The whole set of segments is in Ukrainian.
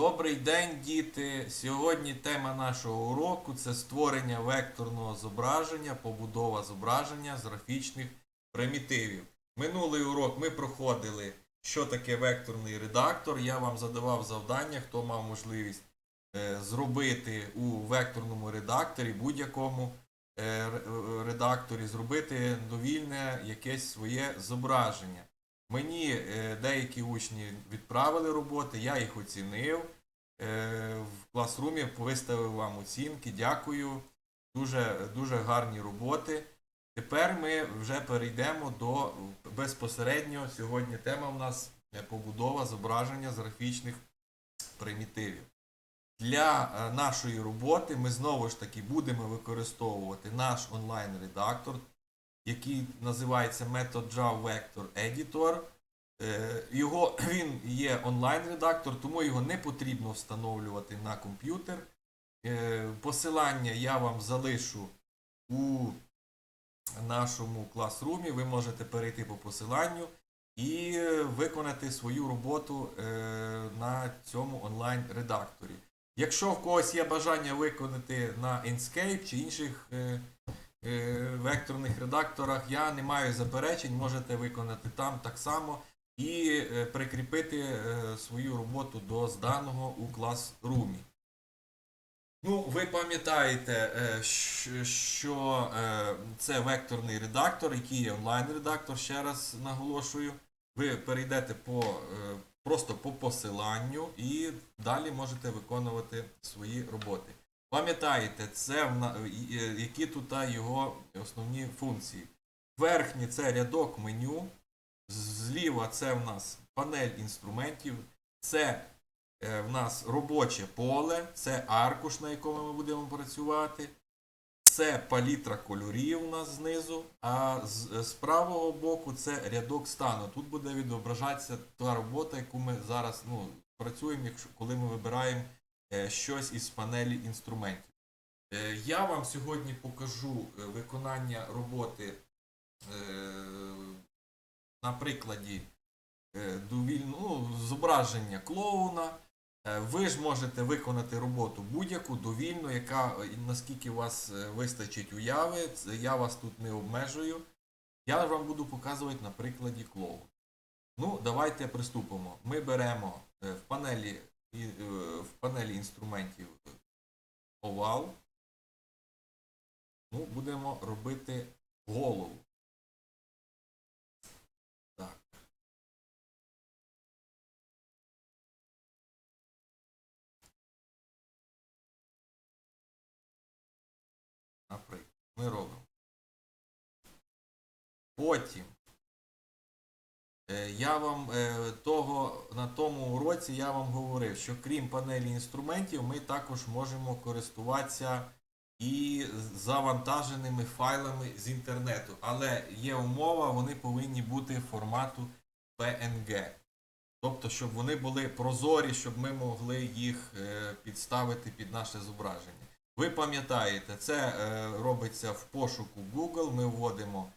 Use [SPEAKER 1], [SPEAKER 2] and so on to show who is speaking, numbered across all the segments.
[SPEAKER 1] Добрий день, діти! Сьогодні тема нашого уроку це створення векторного зображення, побудова зображення з графічних примітивів. Минулий урок ми проходили, що таке векторний редактор. Я вам задавав завдання, хто мав можливість е, зробити у векторному редакторі, будь-якому е, редакторі, зробити довільне якесь своє зображення. Мені е, деякі учні відправили роботи, я їх оцінив. Е, в класрумі виставив вам оцінки. Дякую. Дуже, дуже гарні роботи. Тепер ми вже перейдемо до безпосередньо. Сьогодні тема у нас е, побудова зображення з графічних примітивів. Для е, нашої роботи ми знову ж таки будемо використовувати наш онлайн-редактор, який називається метод Java Vector Editor. Е, Його, він є онлайн-редактор, тому його не потрібно встановлювати на комп'ютер. Е, Посилання я вам залишу у нашому класрумі. Ви можете перейти по посиланню і виконати свою роботу е, на цьому онлайн-редакторі. Якщо в когось є бажання виконати на Inkscape чи інших векторних редакторах, я не маю заперечень, можете виконати там так само і е, прикріпити е, свою роботу до зданого у класрумі. Ну, ви пам'ятаєте, е, що це векторний редактор, який є онлайн-редактор, ще раз наголошую. Ви перейдете по, просто по посиланню і далі можете виконувати свої роботи. Пам'ятаєте, це які тут його основні функції. Верхній це рядок меню, зліва це в нас панель інструментів, це е, в нас робоче поле, це аркуш, на якому ми будемо працювати. Це палітра кольорів у нас знизу, а з, з правого боку це рядок стану. Тут буде відображатися та робота, яку ми зараз ну, працюємо, якщо, коли ми вибираємо е, щось із панелі інструментів. Е, я вам сьогодні покажу е, виконання роботи е, на прикладі е, ну, зображення клоуна. Е, Ви ж можете виконати роботу будь-яку довільну, яка е, наскільки у вас вистачить уяви, я вас тут не обмежую. Я вам буду показувати на прикладі клоуна. Ну, давайте приступимо. Ми беремо в панелі, в панелі інструментів овал. Ну, будемо робити голову. Ми робимо. Потім е, я вам е, того, на тому уроці я вам говорив, що крім панелі інструментів, ми також можемо користуватися і завантаженими файлами з інтернету. Але є умова, вони повинні бути формату PNG. Тобто, щоб вони були прозорі, щоб ми могли їх е, підставити під наше зображення. Ви пам'ятаєте, це е, робиться в пошуку Google. Ми вводимо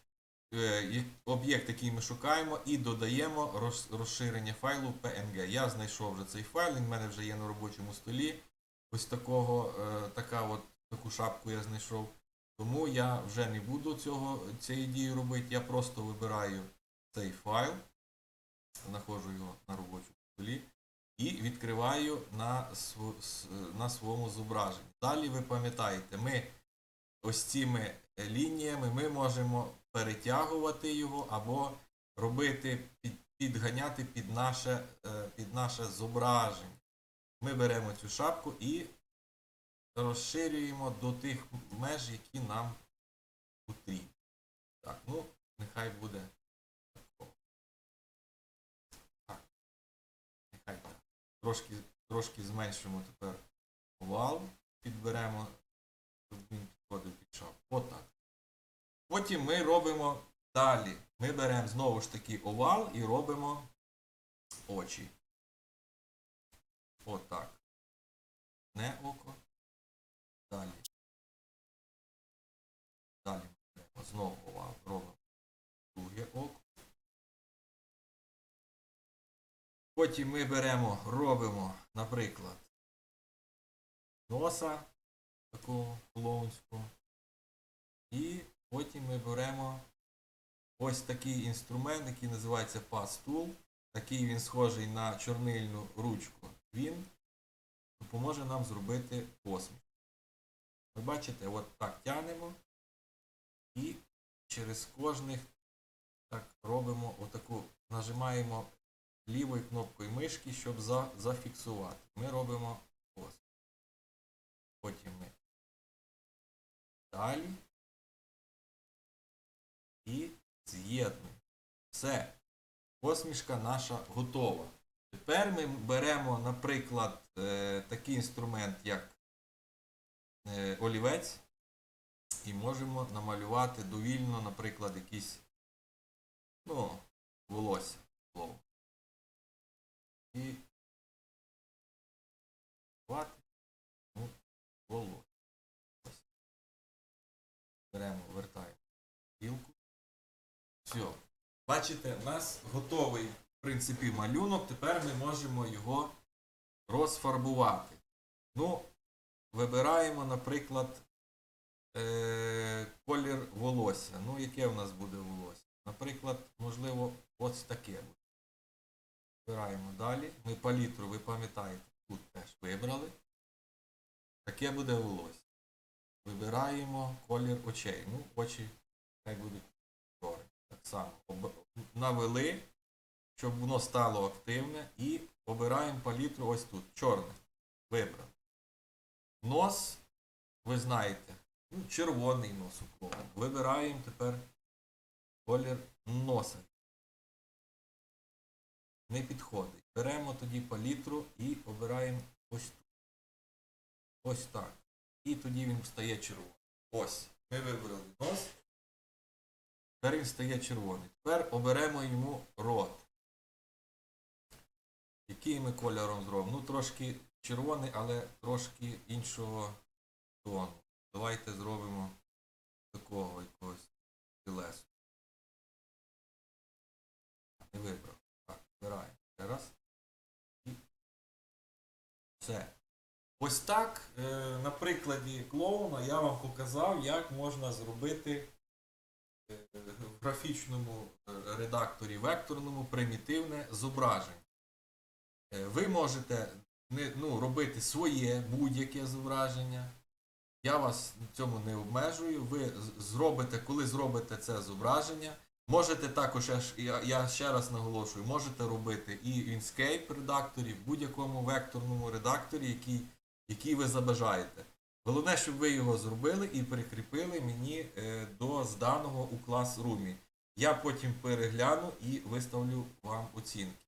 [SPEAKER 1] е, об'єкт, який ми шукаємо, і додаємо роз- розширення файлу PNG. Я знайшов вже цей файл, він в мене вже є на робочому столі. Ось такого, е, така от, таку шапку я знайшов. Тому я вже не буду цього, цієї дії робити. Я просто вибираю цей файл, знаходжу його на робочому столі і відкриваю на, св- на своєму зображенні. Далі ви пам'ятаєте, ми ось цими лініями ми можемо перетягувати його або робити, під, підганяти під наше, е, під наше зображення. Ми беремо цю шапку і розширюємо до тих меж, які нам потрібні. Так, ну, нехай буде Трошки, трошки зменшимо тепер овал, підберемо, щоб він підходив під. Отак. Потім ми робимо далі. Ми беремо знову ж таки овал і робимо очі. Отак. Не око. Далі. Далі ми беремо знову овал. Робимо друге око. Потім ми беремо, робимо наприклад, носа такого клоунського. І потім ми беремо ось такий інструмент, який називається пастул. Такий він схожий на чорнильну ручку. Він допоможе нам зробити посмішку. Ви бачите, от так тянемо і через кожних так робимо отаку, нажимаємо лівою кнопкою мишки, щоб за, зафіксувати. Ми робимо ось. Потім ми далі і з'єднуємо. Все. Посмішка наша готова. Тепер ми беремо, наприклад, е, такий інструмент, як е, олівець, і можемо намалювати довільно, наприклад, якісь ну, волосся. І ну, волосся. Беремо, вертаємо білку. Все. Бачите, у нас готовий, в принципі, малюнок. Тепер ми можемо його розфарбувати. Ну, вибираємо, наприклад, е- колір волосся. Ну, яке в нас буде волосся? Наприклад, можливо, ось таке буде. Вибираємо далі. Ми палітру, ви пам'ятаєте, тут теж вибрали. Таке буде волосся. Вибираємо колір очей. Ну, очі хай будуть чорні. Так само. Навели, щоб воно стало активне. І обираємо палітру ось тут. Чорне. Вибрали. Нос, ви знаєте, ну, червоний нос у клоуна. Вибираємо тепер колір носа. Не підходить. Беремо тоді палітру і обираємо ось тут. Ось так. І тоді він стає червоним. Ось. Ми вибрали нос. Тепер він стає червоний. Тепер оберемо йому рот. Який ми кольором зробимо? Ну, трошки червоний, але трошки іншого тону. Давайте зробимо такого якогось тілесу. Не вибрав. Так, вибираємо. Ще раз. І все. Ось так, е, на прикладі клоуна я вам показав, як можна зробити е, в графічному е, редакторі векторному примітивне зображення. Ви можете ну, робити своє будь-яке зображення. Я вас в цьому не обмежую. Ви зробите, коли зробите це зображення, можете також, я, ще раз наголошую, можете робити і Inkscape редакторі, в будь-якому векторному редакторі, який, який ви забажаєте. Головне, щоб ви його зробили і прикріпили мені е, до зданого у клас-румі. Я потім перегляну і виставлю вам оцінки.